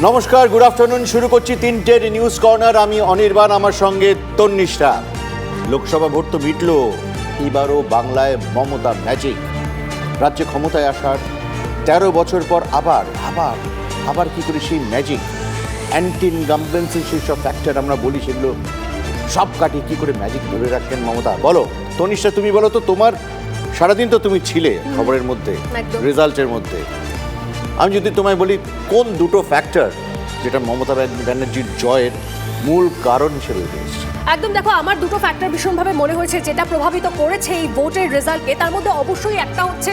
নমস্কার good afternoon শুরু করছি তিনটের নিউজ কর্নার আমি অনির্বাণ আমার সঙ্গে তন্নিষ্ঠা। লোকসভা ভোট তো মিটল এবারও বাংলায় মমতা ম্যাজিক রাজ্যে ক্ষমতায় আসার তেরো বছর পর আবার আবার আবার কি করে সেই ম্যাজিক অ্যান্টি ইনকামবেন্সি সেই সব ফ্যাক্টর আমরা বলি সেগুলো সব কাটিয়ে কি করে ম্যাজিক ধরে রাখলেন মমতা? বলো তনিষ্ঠা তুমি বলো তো তোমার সারাদিন তো তুমি ছিলে খবরের মধ্যে রেজাল্টের মধ্যে। আমি যদি তোমায় বলি কোন দুটো ফ্যাক্টর যেটা মমতা ব্যান- ব্যানার্জির জয়ের মূল কারণ হিসেবে উঠে একদম দেখো, আমার দুটো ফ্যাক্টর ভীষণভাবে মনে হয়েছে, যেটা প্রভাবিত করেছে এই ভোটের রেজাল্টকে তার মধ্যে অবশ্যই একটা হচ্ছে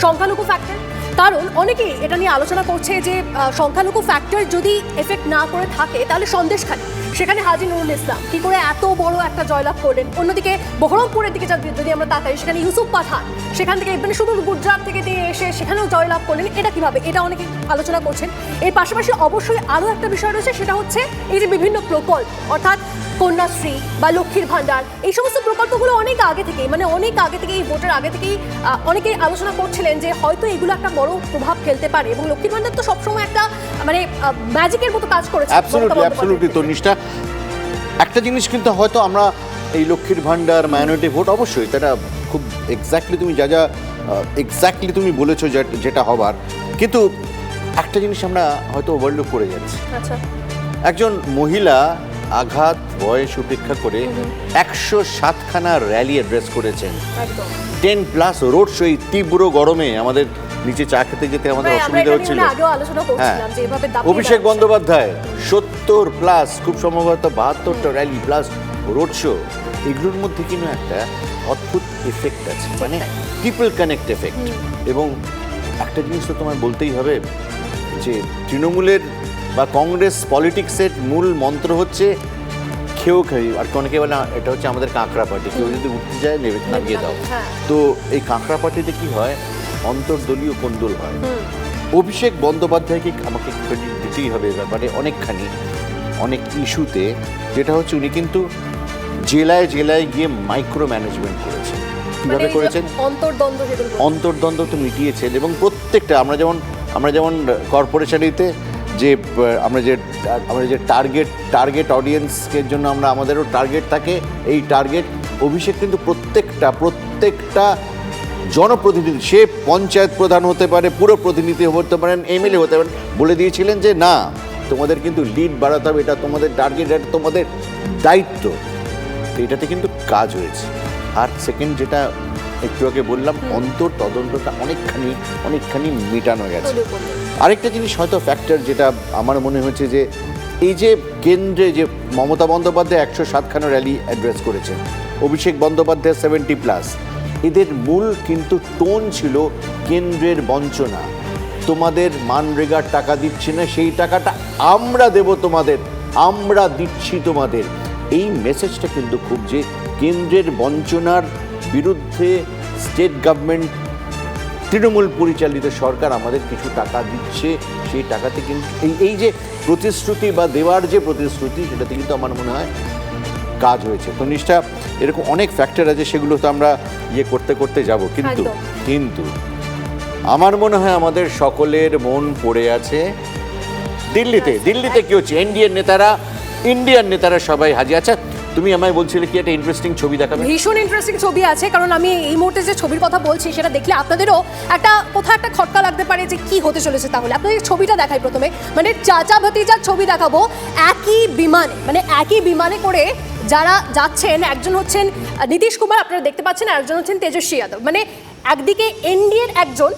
সংখ্যালঘু ফ্যাক্টর কারণ অনেকেই এটা নিয়ে আলোচনা করছে যে সংখ্যালঘু ফ্যাক্টর যদি এফেক্ট না করে থাকে, তাহলে সন্দেশ সন্দেশখালী সেখানে হাজি নুরুল ইসলাম। কি করে এত বড় একটা জয়লাভ করলেন? অন্যদিকে বহরমপুরের দিকে যদি- যদি আমরা তাকাই সেখানে ইউসুফ পাঠান। সেখান থেকে মানে শুধু গুজরাট থেকে দিয়ে এসে সেখানেও জয়লাভ করলেন। এটা কীভাবে? এটা অনেকে আলোচনা করছেন। এর পাশাপাশি অবশ্যই আরও একটা বিষয় রয়েছে সেটা হচ্ছে এই যে বিভিন্ন প্রকল্প অর্থাৎ কন্যাশ্রী বা লক্ষ্মীর ভাণ্ডার এই সমস্ত প্রকল্পগুলো অনেক আগে থেকেই মানে অনেক আগে থেকেই এই ভোটের আগে থেকেই অনেকেই আলোচনা করছিলেন যে হয়তো এগুলো একটা বড় প্রভাব ফেলতে পারে এবং লক্ষ্মীর ভাণ্ডার তো সবসময় একটা মানে ম্যাজিকের মতো কাজ করেছে ক্ষেত্রে। তনিষ্ঠা একটা জিনিস কিন্তু হয়তো আমরা এই লক্ষ্মীর ভাণ্ডার মাইনরিটি ভোট অবশ্যই সেটা খুব এক্স্যাক্টলি তুমি যা যা এক্স্যাক্টলি তুমি বলেছ যেটা হবার। কিন্তু একটা জিনিস আমরা হয়তো ওভারলুক করে যাচ্ছি। আচ্ছা। একজন মহিলা আঘাত বয়স উপেক্ষা করে একশো সাতখানা র্যালি অ্যাড্রেস করেছেন। টেন প্লাস রোড শো এই তীব্র গরমে আমাদের নিচে চা খেতে যেতে আমাদের অসুবিধা হচ্ছিল। হ্যাঁ। অভিষেক বন্দ্যোপাধ্যায় সত্তর প্লাস খুব সম্ভবত বাহাত্তরটা র্যালি প্লাস রোড শো এগুলোর মধ্যে কিন্তু একটা অদ্ভুত এফেক্ট আছে। মানে পিপল কানেক্ট এফেক্ট এবং একটা জিনিস তো তোমায় বলতেই হবে যে তৃণমূলের বা কংগ্রেস পলিটিক্সের মূল মন্ত্র হচ্ছে খেয়েও খাই। আর অনেকে বলে "না, এটা হচ্ছে আমাদের কাঁকড়া পার্টি কেউ যদি উঠতে যায় নেবে নামিয়ে দাও। হ্যাঁ। তো এই কাঁকড়া পার্টিতে কি হয়? অন্তর্দলীয় কোন্দল হয়। অভিষেক বন্দ্যোপাধ্যায়কে আমাকে ক্রেডিট দিতেই হবে ব্যাপারে অনেকখানি অনেক ইস্যুতে যেটা হচ্ছে উনি কিন্তু জেলায় জেলায় গিয়ে মাইক্রো ম্যানেজমেন্ট করেছেন। মানে কীভাবে করেছেন? অন্তর্দ্বন্দ্ব অন্তর্দ্বন্দ্ব তো মিটিয়েছেন এবং প্রত্যেকটা আমরা যেমন আমরা যেমন কর্পোরেশনিতে যে আমরা যে আমরা যে টার্গেট টার্গেট অডিয়েন্সের জন্য আমরা আমাদেরও টার্গেট থাকে এই টার্গেট অভিষেক কিন্তু প্রত্যেকটা প্রত্যেকটা জনপ্রতিনিধি সে পঞ্চায়েত প্রধান হতে পারে পুরো প্রতিনিধি হতে পারেন এমএলএ হতে পারেন বলে দিয়েছিলেন যে না তোমাদের কিন্তু লিড বাড়াতে হবে এটা তোমাদের টার্গেট এটা তোমাদের দায়িত্ব। তো এটাতে কিন্তু কাজ হয়েছে। আর সেকেন্ড যেটা একটু আগে বললাম অন্তর তদন্তটা অনেকখানি অনেকখানি মেটানো গেছে। আরেকটা জিনিস হয়তো ফ্যাক্টর যেটা আমার মনে হয়েছে যে এই যে কেন্দ্রে যে মমতা বন্দ্যোপাধ্যায় একশো সাতখানা র্যালি অ্যাড্রেস করেছেন অভিষেক বন্দ্যোপাধ্যায় সেভেন্টি প্লাস এদের মূল কিন্তু টোন ছিল কেন্দ্রের বঞ্চনা। তোমাদের মানরেগার টাকা দিচ্ছি না, সেই টাকাটা আমরা দেব তোমাদের, আমরা দিচ্ছি তোমাদের। এই মেসেজটা কিন্তু খুব যে কেন্দ্রের বঞ্চনার বিরুদ্ধে স্টেট গভর্নমেন্ট, তৃণমূল পরিচালিত সরকার আমাদের কিছু টাকা দিচ্ছে, সেই টাকাতে কিন্তু এই এই যে প্রতিশ্রুতি বা দেওয়ার যে প্রতিশ্রুতি, সেটাতে কিন্তু আমার মনে হয় কাজ হয়েছে। তো নিষ্ঠা এরকম অনেক ফ্যাক্টর আছে সেগুলো তো আমরা ইয়ে করতে করতে যাব। কিন্তু কিন্তু আমার মনে হয় আমাদের সকলের মন পড়ে আছে দিল্লিতে। দিল্লিতে কি হচ্ছে? ইন্ডিয়ান নেতারা ইন্ডিয়ান নেতারা সবাই হাজির আচ্ছা তুমি আমায় বলছিলে কি একটা ইন্টারেস্টিং ছবি দেখাবে? ভীষণ ইন্টারেস্টিং ছবি আছে, কারণ আমি এই মুহূর্তে যে ছবির কথা বলছি, সেটা দেখলে আপনাদেরও একটা, কোথাও একটা খটকা লাগতে পারে যে কি হতে চলেছে তাহলে। আপনাদের ছবিটা দেখাই প্রথমে। মানে চাচা ভাতিজার ছবি দেখাবো। একই বিমানে মানে একই বিমানে করে যারা যাচ্ছেন, একজন হচ্ছেন নীতিশ কুমার, আপনারা দেখতে পাচ্ছেন আর একজন হচ্ছেন তেজস্বী যাদব। মানে একদিকে এনডিএর একজন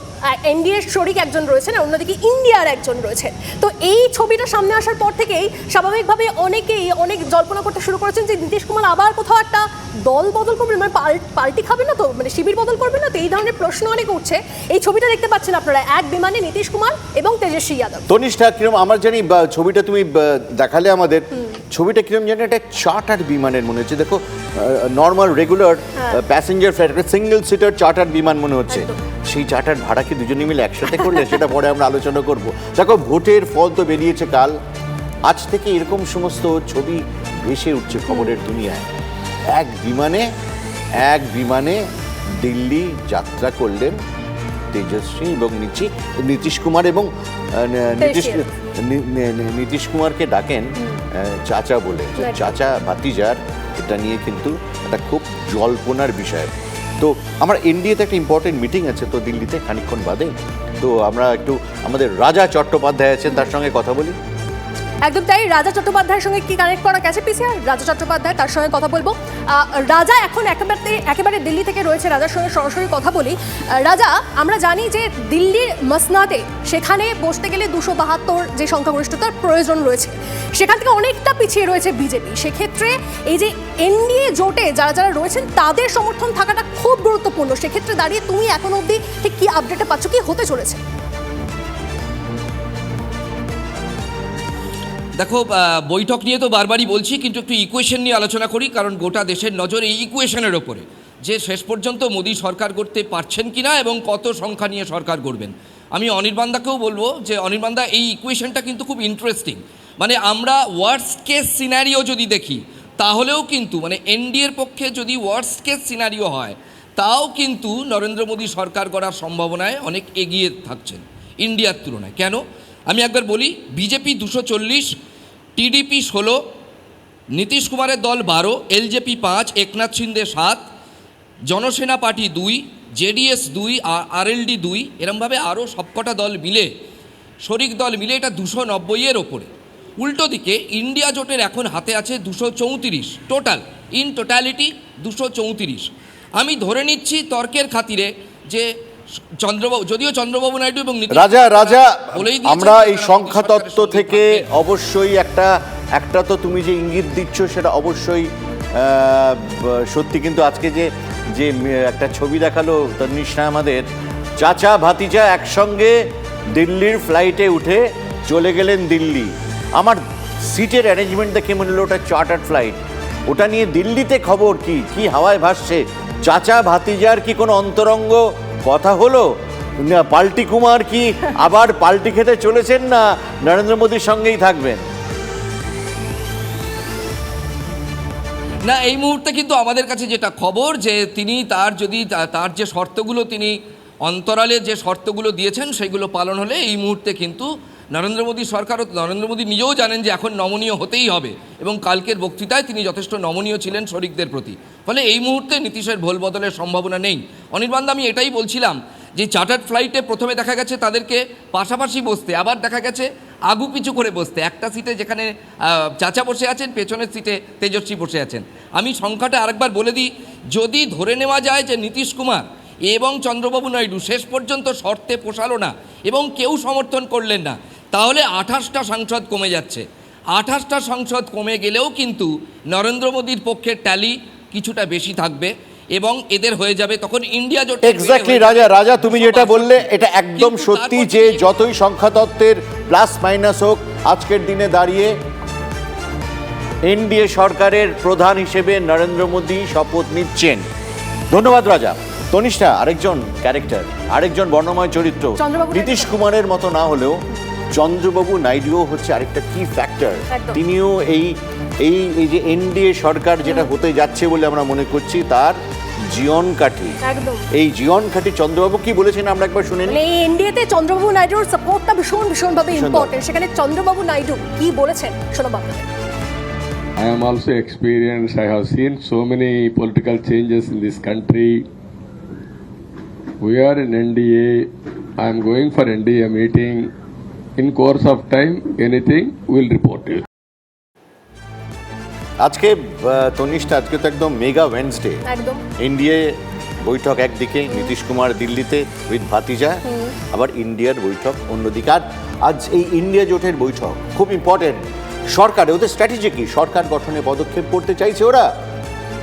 এনডিএর শরিক একজন রয়েছেন আর অন্যদিকে ইন্ডিয়ার একজন রয়েছেন। তো এই ছবিটা সামনে আসার পর থেকেই স্বাভাবিকভাবে অনেকেই অনেক জল্পনা করতে শুরু করেছেন যে নীতিশ কুমার আবার কোথাও একটা দল বদল করবেন মানে পাল- পাল্টি খাবে না তো মানে শিবির বদল করবে না তো এই ধরনের প্রশ্ন অনেক উঠছে। এই ছবিটা দেখতে পাচ্ছেন আপনারা এক বিমানে নীতিশ কুমার এবং তেজস্বী যাদব। তনিষ্ঠা কিরম আমার জানি ছবিটা তুমি দেখালে আমাদের। ছবিটা কিরম জানি একটা চার্টার বিমানের মনে হচ্ছে। দেখো normal regular passenger flight single seater charter বিমান মনে হচ্ছে। সেই চার্টার ভাড়া কি দুজনে মিলে একসাথে করলে? সেটা পরে আমরা আলোচনা করব। দেখো ভোটের ফল তো বেরিয়েছে কাল। আজ থেকে এরকম সমস্ত ছবি ভেসে উঠছে খবরের দুনিয়ায়। এক বিমানে এক বিমানে দিল্লি যাত্রা করলেন তেজস্বী এবং নিচি নীতিশ কুমার এবং নীতিশ নীতিশ কুমারকে ডাকেন চাচা বলে। চাচা ভাতিজার এটা নিয়ে কিন্তু একটা খুব জল্পনার বিষয়। তো আমার এনডিএতে একটা ইম্পর্টেন্ট মিটিং আছে তো দিল্লিতে খানিক্ষণ বাদে। তো আমরা একটু আমাদের রাজা চট্টোপাধ্যায় আছেন তার সঙ্গে কথা বলি। একদম তাই, রাজা চট্টোপাধ্যায়ের সঙ্গে কি কানেক্ট করা গেছে পিসিআর রাজা চট্টোপাধ্যায় তার সঙ্গে কথা বলব। রাজা এখন একেবারে একেবারে দিল্লি থেকে রয়েছে, রাজার সঙ্গে সরাসরি কথা বলি। রাজা, আমরা জানি যে দিল্লির মসনাদে সেখানে বসতে গেলে দুশো বাহাত্তর যে সংখ্যাগরিষ্ঠতার প্রয়োজন রয়েছে, সেখান থেকে অনেকটা পিছিয়ে রয়েছে বিজেপি। সেক্ষেত্রে এই যে এনডিএ জোটে যারা যারা রয়েছেন, তাদের সমর্থন থাকাটা খুব গুরুত্বপূর্ণ। সেক্ষেত্রে দাঁড়িয়ে তুমি এখন অবধি ঠিক কী আপডেটটা পাচ্ছ, কি হতে চলেছে? দেখো বৈঠক নিয়ে তো বারবারই বলছি, কিন্তু একটু ইকুয়েশন নিয়ে আলোচনা করি, কারণ গোটা দেশের নজর এই ইকুয়েশনের ওপরে। যে শেষ পর্যন্ত মোদী সরকার করতে পারছেন কি না এবং কত সংখ্যা নিয়ে সরকার করবেন। আমি অনির্বান্দাকেও বলব যে অনির্বান্দা এই ইকুয়েশনটা কিন্তু খুব ইন্টারেস্টিং মানে আমরা ওয়ার্স্ট কেস সিনারিও যদি দেখি, তাহলেও কিন্তু মানে এনডিএর পক্ষে যদি ওয়ার্স্ট কেস সিনারিও হয়, তাও কিন্তু নরেন্দ্র মোদী সরকার করার সম্ভাবনায় অনেক এগিয়ে থাকছেন ইন্ডিয়ার তুলনায়। কেন? আমি একবার বলি, বিজেপি দুশো চল্লিশ, টিডিপি ষোলো, নীতিশ কুমারের দল বারো, এলজেপি পাঁচ, একনাথ শিন্দে সাত, জনসেনা পার্টি দুই, জেডিএস দুই, আর আরএলডি দুই, এরমভাবে আরও সবকটা দল মিলে, শরিক দল মিলে এটা দুশো নব্বইয়ের ওপরে। উল্টো দিকে, ইন্ডিয়া জোটের এখন হাতে আছে দুশো চৌত্রিশ, টোটাল, ইন টোটালিটি দুশো চৌত্রিশ। আমি ধরে নিচ্ছি তর্কের খাতিরে যে চন্দ্রবাবু যদিও চন্দ্রবাবু নাইডু এবং রাজা রাজা আমরা এই তারা সংখ্যাতত্ত্ব থেকে অবশ্যই একটা একটা তো তুমি যে ইঙ্গিত দিচ্ছ সেটা অবশ্যই সত্যি। কিন্তু আজকে যে যে একটা ছবি দেখাল তন্নিশা আমাদের চাচা ভাতিজা একসঙ্গে দিল্লির ফ্লাইটে উঠে চলে গেলেন দিল্লি। আমার সিটের অ্যারেঞ্জমেন্ট দেখে মনে হলো ওটা চার্টার্ড ফ্লাইট ওটা নিয়ে দিল্লিতে খবর কি? কি হাওয়ায় ভাসছে? চাচা ভাতিজার কি কোনো অন্তরঙ্গ কথা হলো পাল্টি কুমার কি আবার পাল্টি খেতে চলেছেন না নরেন্দ্র মোদীর সঙ্গেই থাকবেন? না, এই মুহূর্তে কিন্তু আমাদের কাছে যেটা খবর যে তিনি তার যদি তার যে শর্তগুলো তিনি অন্তরালে যে শর্তগুলো দিয়েছেন, সেগুলো পালন হলে এই মুহূর্তে কিন্তু নরেন্দ্র মোদী সরকারও নরেন্দ্র মোদী নিজেও জানেন যে এখন নমনীয় হতেই হবে এবং কালকের বক্তৃতায় তিনি যথেষ্ট নমনীয় ছিলেন শরিকদের প্রতি। ফলে এই মুহূর্তে নীতিশের ভোল বদলের সম্ভাবনা নেই। অনির্বাণ আমি এটাই বলছিলাম যে চার্টার্ড ফ্লাইটে প্রথমে দেখা গেছে তাদেরকে পাশাপাশি বসতে, আবার দেখা গেছে আগু পিছু করে বসতে। একটা সিটে যেখানে চাচা বসে আছেন, পেছনের সিটে তেজস্বী বসে আছেন। আমি সংখ্যাটা আরেকবার বলে দিই, যদি ধরে নেওয়া যায় যে নীতিশ কুমার এবং চন্দ্রবাবু নাইডু শেষ পর্যন্ত শর্তে পোষালো না এবং কেউ সমর্থন করলেন না তাহলে আঠাশটা সাংসদ কমে যাচ্ছে। আঠাশটা সংসদ কমে গেলেও কিন্তু নরেন্দ্র মোদীর পক্ষে ট্যালি কিছুটা বেশি থাকবে এবং এদের হয়ে যাবে তখন ইন্ডিয়া জোট এক্স্যাক্টলি রাজা রাজা তুমি যেটা বললে এটা একদম সত্যি যে যতই সংখ্যাতত্ত্বের প্লাস মাইনাস হোক আজকের দিনে দাঁড়িয়ে এনডিএ সরকারের প্রধান হিসেবে নরেন্দ্র মোদী শপথ নিচ্ছেন। ধন্যবাদ রাজা। তনিষ্ঠা আরেকজন ক্যারেক্টার আরেকজন বর্ণময় চরিত্র। নীতিশ কুমারের মতো না হলেও চন্দ্রবাবু নাইডুও হচ্ছে আরেকটা কি ফ্যাক্টর তিনিও এই এই এই যে এনডিএ সরকার যেটা হতে যাচ্ছে বলে আমরা মনে করছি তার জীবন কাঠি। একদম। এই জীবন খাটি চন্দ্রবাবু কি বলেছেন আমরা একবার শুনে মানে নিই? এই এনডিএতে চন্দ্রবাবু নাইডুর সাপোর্টটা ভীষণ ভীষণ ইম্পর্টেন্ট সেখানে চন্দ্রবাবু নাইডু কি বলেছেন? শোনো I am also experienced. I have seen so many political changes in this country. We are in NDA. I am going for NDA meeting. In course of time, anything will report you. আজকে তনিষ্ঠা আজকে তো একদম mega Wednesday একদম। NDA বৈঠক একদিকে নীতিশ কুমার দিল্লিতে with ভাতিজা। আবার ইন্ডিয়ার বৈঠক অন্যদিকে। আর আজ এই ইন্ডিয়া জোটের বৈঠক খুব ইম্পর্টেন্ট সরকার ওদের স্ট্র্যাটেজি কি? সরকার গঠনে পদক্ষেপ করতে চাইছে ওরা?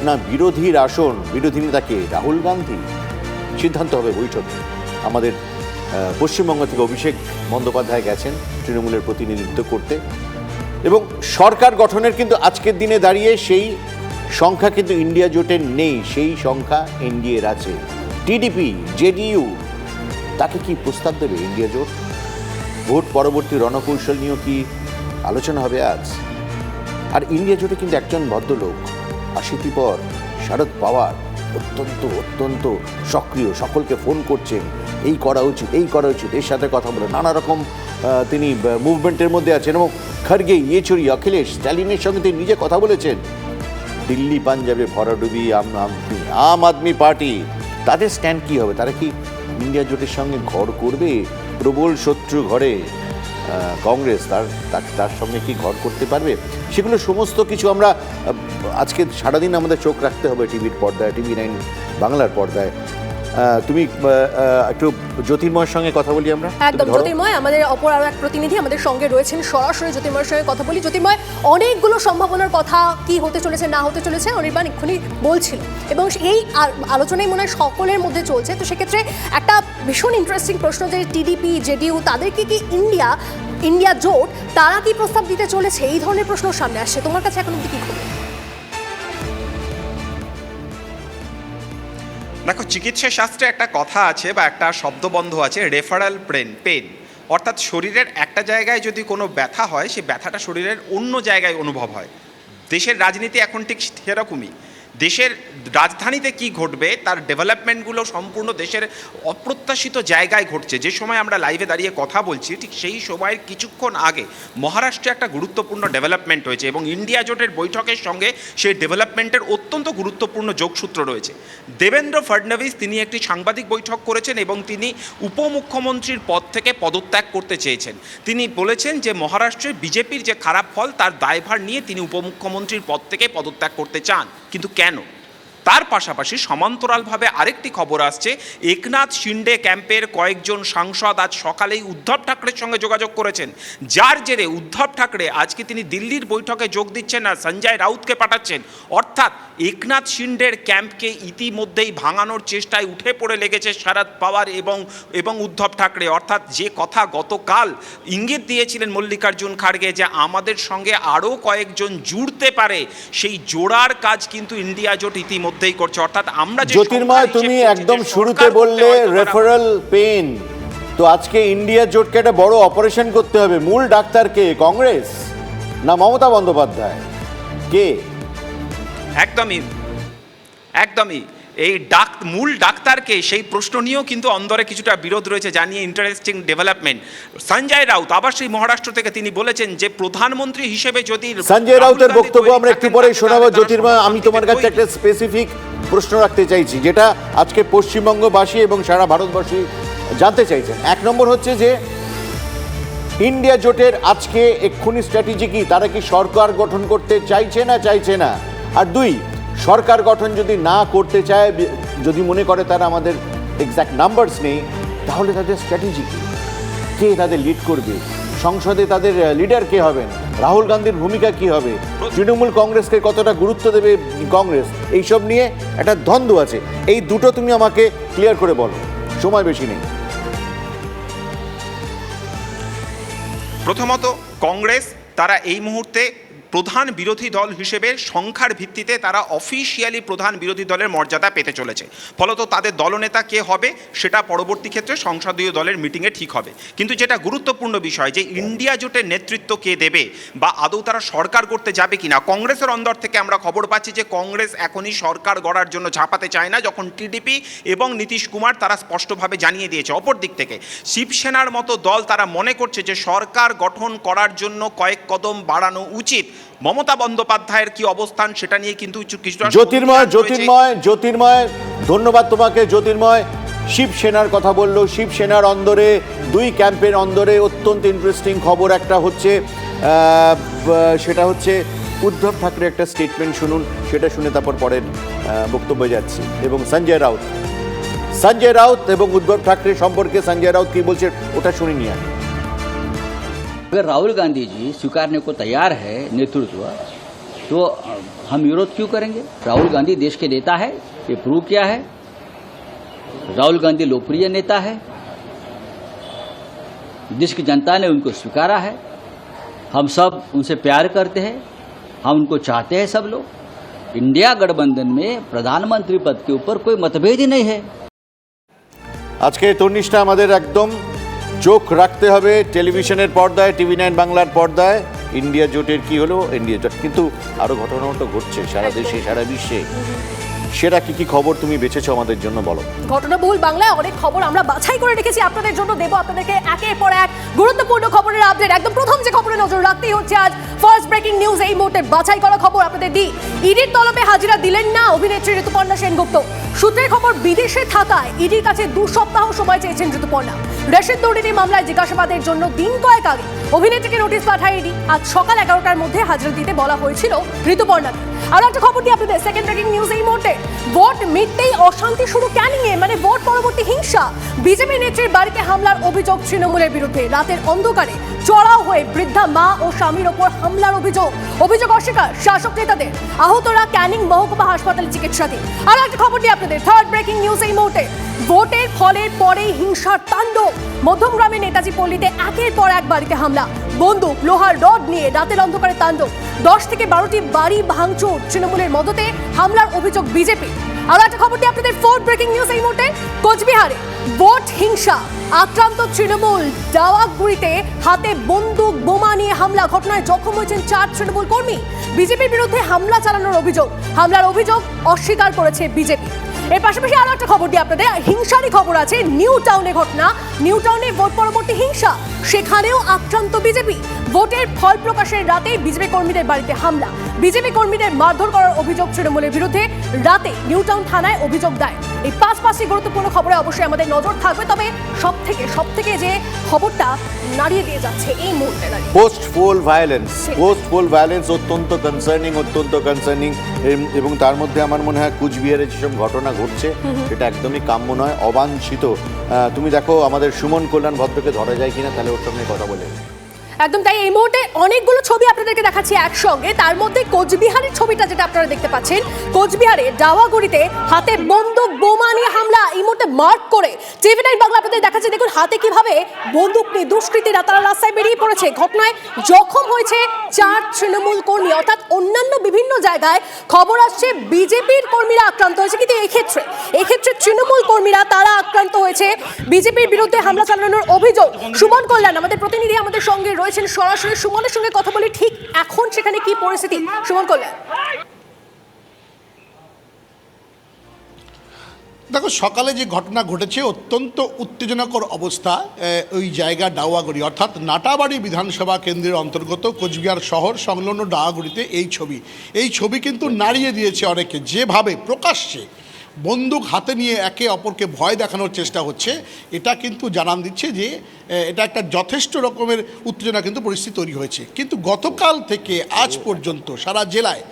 না বিরোধীর আসন বিরোধী নেতাকে রাহুল গান্ধী? সিদ্ধান্ত হবে বৈঠকে। আমাদের পশ্চিমবঙ্গ থেকে অভিষেক বন্দ্যোপাধ্যায় গেছেন তৃণমূলের প্রতিনিধিত্ব করতে। এবং সরকার গঠনের কিন্তু আজকের দিনে দাঁড়িয়ে সেই সংখ্যা কিন্তু ইন্ডিয়া জোটের নেই, সেই সংখ্যা এনডিএর আছে। টিডিপি জেডিইউ তাকে কি প্রস্তাব দেবে ইন্ডিয়া জোট? ভোট পরবর্তী রণকৌশল নিয়েও কি আলোচনা হবে আজ? আর ইন্ডিয়া জোটে কিন্তু একজন ভদ্রলোক আশিটি পর, শারদ পাওয়ার, অত্যন্ত অত্যন্ত সক্রিয়, সকলকে ফোন করছেন এই করা উচিত, এই করা উচিত। এর সাথে কথা বলে নানা রকম তিনি মুভমেন্টের মধ্যে আছেন এবং খার্গে ইয়েচুরি, অখিলেশ, স্ট্যালিনের সঙ্গে তিনি নিজে কথা বলেছেন। দিল্লি, পাঞ্জাবে ভরাডুবি আম আদমি পার্টি। তাদের স্ট্যান্ড কি হবে? তারা কি ইন্ডিয়া জোটের সঙ্গে ঘর করবে? প্রবল শত্রু ঘরে কংগ্রেস তার, তার- সঙ্গে কি ঘর করতে পারবে? সেগুলো সমস্ত কিছু আমরা আজকে সারাদিন আমাদের চোখ রাখতে হবে টিভির পর্দায়, টিভি নাইন বাংলার পর্দায়। তুমি একটু জ্যোতির্ময়ের সঙ্গে কথা বলি আমরা? একদম জ্যোতির্ময় আমাদের অপর আরও এক প্রতিনিধি আমাদের সঙ্গে রয়েছেন। সরাসরি জ্যোতির্ময়ের সঙ্গে কথা বলি। জ্যোতির্ময় অনেকগুলো সম্ভাবনার কথা কি হতে চলেছে না হতে চলেছে অনির্বাণ এক্ষুনি বলছিল। এবং এই আ- আলোচনায় মনে হয় সকলের মধ্যে চলছে। তো সেক্ষেত্রে একটা ভীষণ ইন্টারেস্টিং প্রশ্ন যে টিডিপি জেডিইউ তাদেরকে কি ইন্ডিয়া ইন্ডিয়া জোট তারা কি প্রস্তাব দিতে চলেছে? এই ধরনের প্রশ্ন সামনে আসছে। তোমার কাছে এখন অব্দি কি খবর? দেখো, চিকিৎসা শাস্ত্রে একটা কথা আছে বা একটা শব্দবন্ধ আছে রেফারাল পেন পেন অর্থাৎ শরীরের একটা জায়গায় যদি কোনো ব্যথা হয় সেই ব্যথাটা শরীরের অন্য জায়গায় অনুভব হয়। দেশের রাজনীতি এখন ঠিক সেরকমই। দেশের রাজধানীতে কি ঘটবে, তার ডেভেলপমেন্টগুলো সম্পূর্ণ দেশের অপ্রত্যাশিত জায়গায় ঘটছে। যে সময় আমরা লাইভে দাঁড়িয়ে কথা বলছি, ঠিক সেই সময়ের কিছুক্ষণ আগে মহারাষ্ট্রে একটা গুরুত্বপূর্ণ ডেভেলপমেন্ট হয়েছে এবং ইন্ডিয়া জোটের বৈঠকের সঙ্গে সেই ডেভেলপমেন্টের অত্যন্ত গুরুত্বপূর্ণ যোগসূত্র রয়েছে। দেবেন্দ্র ফডনবিস তিনি একটি সাংবাদিক বৈঠক করেছেন এবং তিনি উপমুখ্যমন্ত্রীর পদ থেকে পদত্যাগ করতে চেয়েছেন। তিনি বলেছেন যে, মহারাষ্ট্রে বিজেপির যে খারাপ ফল, তার দায়ভার নিয়ে তিনি উপমুখ্যমন্ত্রীর পদ থেকে পদত্যাগ করতে চান। কিন্তু কেন তার পাশাপাশি সমান্তরালভাবে আরেকটি খবর আসছে। একনাথ শিন্ডে ক্যাম্পের কয়েকজন সাংসদ আজ সকালেই উদ্ধব ঠাকরের সঙ্গে যোগাযোগ করেছেন। যার জেরে উদ্ধব ঠাকরে আজকে তিনি দিল্লির বৈঠকে যোগ দিচ্ছেন আর সঞ্জয় রাউতকে পাঠাচ্ছেন। অর্থাৎ একনাথ শিন্ডের ক্যাম্পকে ইতিমধ্যেই ভাঙানোর চেষ্টায় উঠে পড়ে লেগেছে শরদ পাওয়ার এবং এবং উদ্ধব ঠাকরে। অর্থাৎ যে কথা গতকাল ইঙ্গিত দিয়েছিলেন মল্লিকার্জুন খাড়গে যে আমাদের সঙ্গে আরও কয়েকজন জুড়তে পারে, সেই জোড়ার কাজ কিন্তু ইন্ডিয়া জোট ইতিমধ্যেই করছে। অর্থাৎ আমরা জ্যোতির্ময় তুমি একদম শুরুতে বললে রেফারেল পেন তো আজকে ইন্ডিয়া জোটকে একটা বড় অপারেশন করতে হবে। মূল ডাক্তার কে? কংগ্রেস? না মমতা বন্দ্যোপাধ্যায়? কে? একদমই একদমই। এই ডাক মূল ডাক্তারকে সেই প্রশ্ন নিয়েও কিন্তু অন্দরে কিছুটা বিরোধ রয়েছে জানিয়ে ইন্টারেস্টিং ডেভেলপমেন্ট সঞ্জয় রাউত আবার সেই মহারাষ্ট্র থেকে তিনি বলেছেন যে প্রধানমন্ত্রী হিসেবে যদি সঞ্জয় রাউতের বক্তব্য আমরা একটু পরে শোনাবো তারা জ্যোতির্ময় আমি তোমার কাছে একটা স্পেসিফিক প্রশ্ন রাখতে চাইছি যেটা আজকে পশ্চিমবঙ্গবাসী এবং সারা ভারতবর্ষী জানতে চাইছেন। এক নম্বর হচ্ছে যে ইন্ডিয়া জোটের আজকে এক্ষুনি স্ট্র্যাটেজি কি? তারা কি সরকার গঠন করতে চাইছে না চাইছে না? আর দুই সরকার গঠন যদি না করতে চায় যদি মনে করে তারা আমাদের এক্স্যাক্ট নাম্বারস নেই, তাহলে তাদের স্ট্র্যাটেজি কি? কে তাদের লিড করবে? সংসদে তাদের লিডার কে হবেন? রাহুল গান্ধীর ভূমিকা কি হবে? তৃণমূল কংগ্রেসকে কতটা গুরুত্ব দেবে কংগ্রেস? এইসব নিয়ে একটা দ্বন্দ্ব আছে। এই দুটো তুমি আমাকে ক্লিয়ার করে বলো। সময় বেশি নেই। প্রথমত, কংগ্রেস, তারা এই মুহূর্তে প্রধান বিরোধী দল হিসেবে সংখ্যার ভিত্তিতে তারা অফিসিয়ালি প্রধান বিরোধী দলের মর্যাদা পেতে চলেছে। ফলত তাদের দলনেতা কে হবে, সেটা পরবর্তী ক্ষেত্রে সংসদীয় দলের মিটিংয়ে ঠিক হবে। কিন্তু যেটা গুরুত্বপূর্ণ বিষয় যে ইন্ডিয়া জোটের নেতৃত্ব কে দেবে বা আদৌ তারা সরকার করতে যাবে কিনা, কংগ্রেসের অন্দর থেকে আমরা খবর পাচ্ছি যে কংগ্রেস এখনই সরকার গড়ার জন্য ঝাঁপাতে চায় না, যখন টিডিপি এবং নীতিশ কুমার তারা স্পষ্টভাবে জানিয়ে দিয়েছে অপর দিক থেকে। শিবসেনার মতো দল তারা মনে করছে যে সরকার গঠন করার জন্য কয়েক কদম বাড়ানো উচিত। মমতা বন্দ্যোপাধ্যায়ের কি অবস্থান সেটা নিয়ে কিন্তু কিছুটা জ্যোতির্ময় জ্যোতির্ময় জ্যোতির্ময় ধন্যবাদ তোমাকে জ্যোতির্ময়। শিবসেনার কথা বলল শিবসেনার অন্দরে দুই ক্যাম্পের অন্দরে অত্যন্ত ইন্টারেস্টিং খবর। একটা হচ্ছে সেটা হচ্ছে উদ্ধব ঠাকরে একটা স্টেটমেন্ট শুনুন সেটা শুনে তারপর পরের বক্তব্যে যাচ্ছি। এবং সঞ্জয় রাউত। সঞ্জয় রাউত এবং উদ্ধব ঠাকরে সম্পর্কে সঞ্জয় রাউত কী বলছে ওটা শুনিনি আগে अगर राहुल गांधी जी स्वीकारने को तैयार है, नेतृत्व तो हम विरोध क्यों करेंगे? राहुल गांधी देश के नेता है, ये प्रूव क्या है। राहुल गांधी लोकप्रिय नेता है। देश की जनता ने उनको स्वीकारा है। हम सब उनसे प्यार करते हैं, हम उनको चाहते हैं सब लोग। इंडिया गठबंधन में प्रधानमंत्री पद के ऊपर कोई मतभेद ही नहीं है। आज के तोर्निष्ठा एकदम চোখ রাখতে হবে টেলিভিশনের পর্দায় টিভি নাইন বাংলার পর্দায়। ইন্ডিয়া জোটের কি হলো? ইন্ডিয়া জোট কিন্তু আরও ঘটনাও তো ঘটছে সারা দেশে সারা বিশ্বে। সেটা কি কি খবর তুমি বেছেছো আমাদের জন্য বলো। ঘটনা ঘটনাবহুল বাংলায় অনেক খবর আমরা বাছাই করে রেখেছি। আপনাদের জন্য দেবো আপনাদেরকে একের পর এক গুরুত্বপূর্ণ খবরের আপডেট একদম প্রথম যে খবরে নজর রাখতেই হচ্ছে আজ ফার্স্ট ব্রেকিং নিউজ এই মুহূর্তে বাছাই করা খবর আপনাদের দিই। ইডির তলবে হাজিরা দিলেন না অভিনেত্রী ঋতুপর্ণা সেনগুপ্ত। সূত্রের খবর বিদেশে থাকায় ইডির কাছে দু সপ্তাহ সময় চেয়েছেন ঋতুপর্ণা। রেশন দুর্নীতি মামলায় জিজ্ঞাসাবাদের জন্য দিন কয়েক আগে অভিনেত্রীকে নোটিশ পাঠায় ইডি। আজ সকাল এগারোটার মধ্যে হাজিরা দিতে বলা হয়েছিল ঋতুপর্ণাকে। আর একটা খবর দিই আপনাদের সেকেন্ড ব্রেকিং নিউজ এই মুহূর্তে। ভোট মিটতেই অশান্তি শুরু ক্যানিংয়ে মানে ভোট পরবর্তী হিংসা। বিজেপি নেত্রীর বাড়িতে হামলার অভিযোগ তৃণমূলের বিরুদ্ধে। রাতের অন্ধকারে চড়াও হয়ে বৃদ্ধা মা ও স্বামীর ওপর হামলার অভিযোগ। অভিযোগ অস্বীকার শাসক নেতাদের। আহতরা ক্যানিং মহকুমা হাসপাতালে চিকিৎসাধীন। আর একটা খবর দিই আপনাদের। থার্ড ব্রেকিং নিউজ এই মুহূর্তে। ভোটের ফলের পরে হিংসার তাণ্ডব। মধ্যমগ্রামে নেতাজি পল্লীতে একের পর এক বাড়িতে হামলা। বন্দুক, লোহার রড নিয়ে রাতের অন্ধকারে তাণ্ডব। দশ থেকে বারোটি বাড়ি ভাঙচুর। তৃণমূলের মদতে হামলার অভিযোগ বিজেপি। আর একটা খবরটি আপনাদের ফোর্থ ব্রেকিং নিউজ এই মুহূর্তে। কোচবিহারে ভোট হিংসা। আক্রান্ত তৃণমূল দাওয়াগুড়িতে হাতে বন্দুক, বোমা নিয়ে হামলা। ঘটনায় জখম হয়েছেন চার তৃণমূল কর্মী। বিজেপির বিরুদ্ধে হামলা চালানোর অভিযোগ। হামলার অভিযোগ অস্বীকার করেছে বিজেপি। এর পাশাপাশি আরও একটা খবর দিই আপনাদের, হিংসারই খবর আছে, নিউ টাউনে ঘটনা, নিউ টাউনে ভোট পরবর্তী হিংসা, সেখানেও আক্রান্ত বিজেপি। ভোটের ফল প্রকাশের রাতে বিজেপি কর্মীদের বাড়িতে হামলা। বিজেপি কর্মীদের মারধর করার অভিযোগ তৃণমূলের বিরুদ্ধে। রাতে নিউ টাউন থানায় অভিযোগ দায় এই পাঁচ পাঁচটি গুরুত্বপূর্ণ খবরে অবশ্যই আমাদের নজর থাকবে তবে সব থেকে সব থেকে যে খবরটা নাড়িয়ে দিয়ে যাচ্ছে এই মুহূর্তে post poll violence post poll violence অত্যন্ত কনসার্নিং অত্যন্ত কনসার্নিং এবং তার মধ্যে আমার মনে হয় কুচবিহারে যেসব ঘটনা ঘটছে সেটা একদমই কাম্য নয় অবাঞ্ছিত। তুমি দেখো আমাদের সুমন কল্যাণ ভদ্রকে ধরা যায় কিনা তাহলে ওর সঙ্গে কথা বলে একদম, তাই এই মুহূর্তে অনেকগুলো ছবি আপনাদেরকে দেখাচ্ছি একসঙ্গে। তার মধ্যে কোচবিহারের ছবিটা যেটা আপনারা দেখতে পাচ্ছেন, কোচবিহারে ডাওয়াগুড়িতে হাতে বন্দুক বোমা নিয়ে হামলা, এই মুহূর্তে মার্ক করে টিভি নাইন বাংলা আপনাদের দেখাচ্ছে। দেখুন, হাতে কীভাবে বন্দুক নিয়ে দুষ্কৃতীরা তারা রাস্তায় বেরিয়ে পড়েছে। ঘটনায় জখম হয়েছে চার তৃণমূল কর্মী, অর্থাৎ অন্যান্য বিভিন্ন জায়গায় খবর আসছে, বিজেপির কর্মীরা আক্রান্ত হয়েছে। কিন্তু এক্ষেত্রে এক্ষেত্রে তৃণমূল কর্মীরা তারা আক্রান্ত হয়েছে। বিজেপির বিরুদ্ধে হামলা চালানোর অভিযোগ। সুমন কল্যাণ, আমাদের প্রতিনিধি আমাদের সঙ্গে রয়েছেন সরাসরি সুমনের সঙ্গে কথা বলি, ঠিক এখন সেখানে কি পরিস্থিতি? সুমন কল্যাণ দেখো, সকালে যে ঘটনা ঘটেছে, অত্যন্ত উত্তেজনাকর অবস্থা ওই জায়গা ডাওয়াগুড়ি, অর্থাৎ নাটাবাড়ি বিধানসভা কেন্দ্রের অন্তর্গত কোচবিহার শহর সংলগ্ন ডাওয়াগুড়িতে এই ছবি। এই ছবি কিন্তু নাড়িয়ে দিয়েছে অনেকে, যেভাবে প্রকাশ্যে বন্দুক হাতে নিয়ে একে অপরকে ভয় দেখানোর চেষ্টা হচ্ছে, এটা কিন্তু জানান দিচ্ছে যে এটা একটা যথেষ্ট রকমের উত্তেজনা কিন্তু পরিস্থিতি তৈরি হয়েছে। কিন্তু গতকাল থেকে আজ পর্যন্ত সারা জেলায়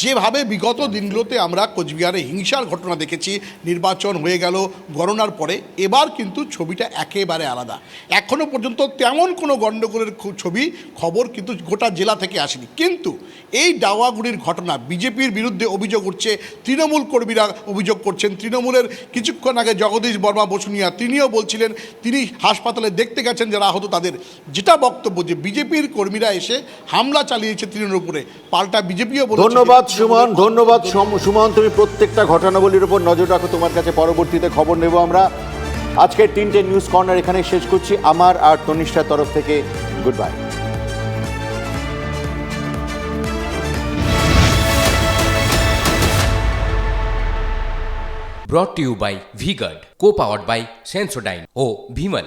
যেভাবে বিগত দিনগুলোতে আমরা কোচবিহারে হিংসার ঘটনা দেখেছি, নির্বাচন হয়ে গেল, গণনার পরে, এবার কিন্তু ছবিটা একেবারে আলাদা। এখনও পর্যন্ত তেমন কোনো গণ্ডগোলের ছবি, খবর কিন্তু গোটা জেলা থেকে আসেনি। কিন্তু এই ডাওয়াগুড়ির ঘটনা, বিজেপির বিরুদ্ধে অভিযোগ উঠছে, তৃণমূল কর্মীরা অভিযোগ করছেন, তৃণমূলের কিছুক্ষণ আগে জগদীশ বর্মা বসুনিয়া, তিনিও বলছিলেন, তিনি হাসপাতালে দেখতে গেছেন যারা আহত তাদের যেটা বক্তব্য যে বিজেপির কর্মীরা এসে হামলা চালিয়েছে তৃণমূলের উপরে পাল্টা বিজেপিও বলেছে ধন্যবাদ সুমন ধন্যবাদ সুমন তুমি প্রত্যেকটা ঘটনাবলীর উপর নজর রাখো তোমার কাছে পরবর্তীতে খবর নেব আমরা। আজকের তিনটে নিউজ কর্নার এখানে শেষ করছি আমার আর তনিষ্ঠার তরফ থেকে good bye brought to you by V-Guard co powered by Sensodyne O Vimal